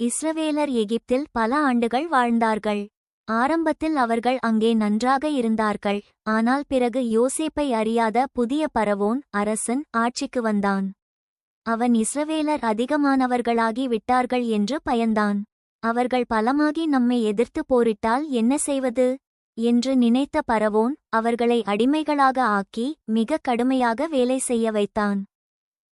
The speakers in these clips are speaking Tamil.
இஸ்ரவேலர் எகிப்தில் பல ஆண்டுகள் வாழ்ந்தார்கள். ஆரம்பத்தில் அவர்கள் அங்கே நன்றாக இருந்தார்கள். ஆனால் பிறகு யோசேப்பை அறியாத புதிய பரவோன் அரசன் ஆட்சிக்கு வந்தான். அவன் இஸ்ரவேலர் அதிகமானவர்களாகி விட்டார்கள் என்று பயந்தான். அவர்கள் பலமாகி நம்மை எதிர்த்து போரிட்டால் என்ன செய்வது? என்று நினைத்த பரவோன் அவர்களை அடிமைகளாக ஆக்கி மிக கடுமையாக வேலை செய்ய வைத்தான்.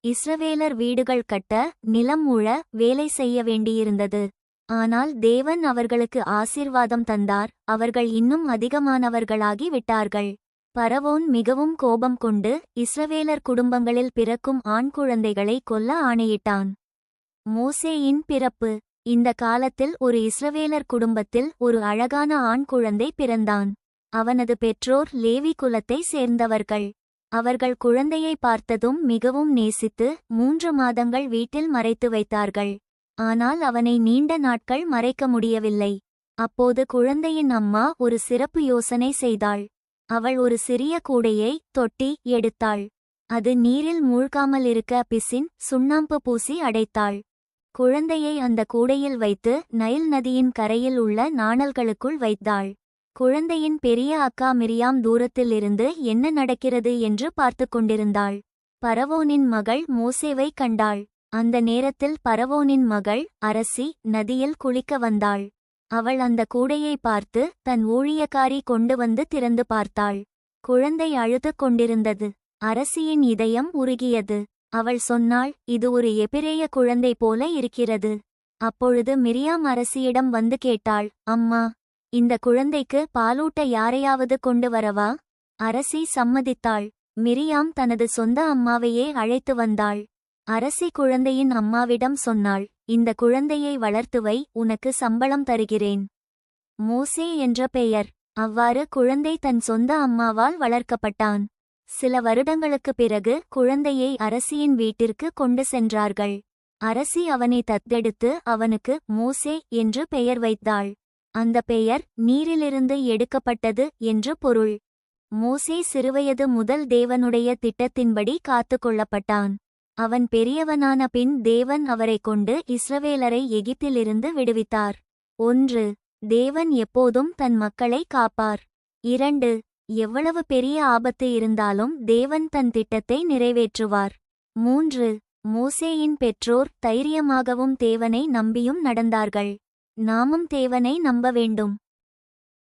இஸ்ரவேலர் வீடுகள் கட்ட நிலம் உழ வேலை செய்ய வேண்டியிருந்தது. ஆனால் தேவன் அவர்களுக்கு ஆசீர்வாதம் தந்தார். அவர்கள் இன்னும் அதிகமானவர்களாகி விட்டார்கள். பரவோன் மிகவும் கோபம் கொண்டு இஸ்ரவேலர் குடும்பங்களில் பிறக்கும் ஆண் குழந்தைகளை கொல்ல ஆணையிட்டான். மோசேயின் பிறப்பு. இந்த காலத்தில் ஒரு இஸ்ரவேலர் குடும்பத்தில் ஒரு அழகான ஆண் குழந்தை பிறந்தான். அவனது பெற்றோர் லேவி குலத்தை சேர்ந்தவர்கள். அவர்கள் குழந்தையை பார்த்ததும் மிகவும் நேசித்து மூன்று மாதங்கள் வீட்டில் மறைத்து வைத்தார்கள். ஆனால் அவனை நீண்ட நாட்கள் மறைக்க முடியவில்லை. அப்போது குழந்தையின் அம்மா ஒரு சிறப்பு யோசனை செய்தாள். அவள் ஒரு சிறிய கூடையை தொட்டி எடுத்தாள். அது நீரில் மூழ்காமல் இருக்க பிசின் சுண்ணாம்பு பூசி அடைத்தாள். குழந்தையை அந்த கூடையில் வைத்து நைல் நதியின் கரையில் உள்ள நாணல்களுக்குள் வைத்தாள். குழந்தையின் பெரிய அக்கா மிரியாம் தூரத்தில் இருந்து என்ன நடக்கிறது என்று பார்த்து கொண்டிருந்தாள். பரவோனின் மகள் மோசேவை கண்டாள். அந்த நேரத்தில் பரவோனின் மகள் அரசி நதியில் குளிக்க வந்தாள். அவள் அந்த கூடையை பார்த்து தன் ஊழியக்காரி கொண்டு வந்து திறந்து பார்த்தாள். குழந்தை அழுது கொண்டிருந்தது. அரசியின் இதயம் உருகியது. அவள் சொன்னாள் இது ஒரு எபிரேய குழந்தை போல இருக்கிறது. அப்பொழுது மிரியாம் அரசியிடம் வந்து கேட்டாள் அம்மா இந்த குழந்தைக்கு பாலூட்ட யாரையாவது கொண்டு வரவா? அரசி சம்மதித்தாள். மிரியாம் தனது சொந்த அம்மாவையே அழைத்து வந்தாள். அரசி குழந்தையின் அம்மாவிடம் சொன்னாள் இந்த குழந்தையை வளர்த்துவை உனக்கு சம்பளம் தருகிறேன். மோசே என்ற பெயர். அவ்வாறு குழந்தை தன் சொந்த அம்மாவால் வளர்க்கப்பட்டான். சில வருடங்களுக்குப் பிறகு குழந்தையை அரசியின் வீட்டிற்கு கொண்டு சென்றார்கள். அரசி அவனை தத்தெடுத்து அவனுக்கு மோசே என்று பெயர் வைத்தாள். அந்த பெயர் நீரிலிருந்து எடுக்கப்பட்டது என்று பொருள். மோசே சிறுவயது முதல் தேவனுடைய திட்டத்தின்படி காத்து கொள்ளப்பட்டான். அவன் பெரியவனான பின் தேவன் அவரைக் கொண்டு இஸ்ரவேலரை எகிப்திலிருந்து விடுவித்தார். ஒன்று தேவன் எப்போதும் தன் மக்களை காப்பார். இரண்டு எவ்வளவு பெரிய ஆபத்து இருந்தாலும் தேவன் தன் திட்டத்தை நிறைவேற்றுவார். மூன்று மோசேயின் பெற்றோர் தைரியமாகவும் தேவனை நம்பியும் நடந்தார்கள். நாமும் தேவனை நம்ப வேண்டும்.